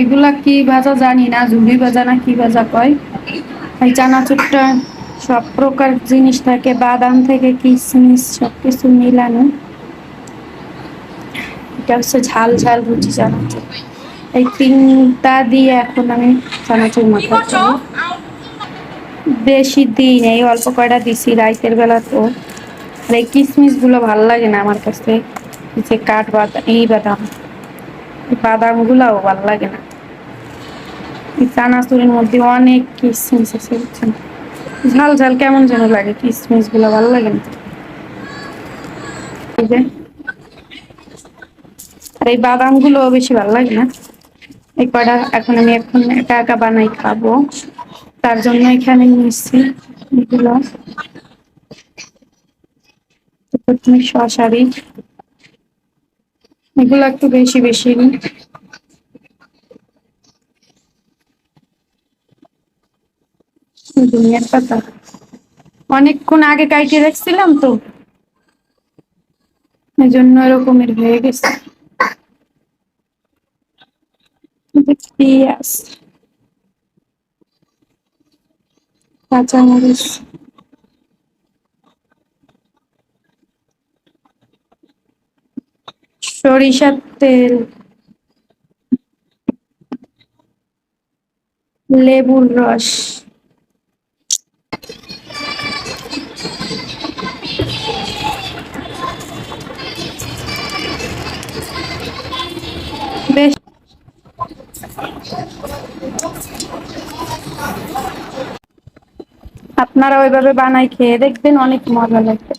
এগুলা কি ভাজা জানি না ঝুড়ি ভাজা না কি ভাজা কয়? এই চানাচুরটা সব প্রকার জিনিস থাকে, বাদাম থেকে কিশমিশ সব কিছু মিলানো। এটা হচ্ছে ঝাল ঝাল রুচি চানাচুর। এই তিনটা দিয়ে এখন আমি চানাচুর মাখাচ্ছি। বেশি দিই নেই অল্প কয়টা দিছি রাইতের বেলা তো। এই কিশমিশগুলো ভালো লাগে না আমার কাছে। কাঠ বাদাম, এই বাদাম। বাদাম গুলাও ভালো লাগে না। চানাচুরের মধ্যে অনেক কিশমিশ আছে, বুঝছেন? ঝাল ঝাল কেমন যেন লাগে কিশমিশগুলো ভালো লাগে না। আর এই বাদামগুলো বেশি ভালো লাগে না। এই কটা এখন আমি এখন একা একা বানাই খাব। তার জন্য এখানে নিচ্ছি এগুলো। প্রথমে শশারি এগুলো একটু বেশি বেশি নিই। ধনিয়ার পাতা। অনেকক্ষণ আগে কাইটে রাখছিলাম তো। এই জন্য এরকমের হয়ে গেছে। পেঁয়াজ, কাঁচামরিচ। সরিষার তেল লেবুর রস। বেশ। আপনারা ওইভাবে বানাই খেয়ে দেখবেন অনেক মজা লাগে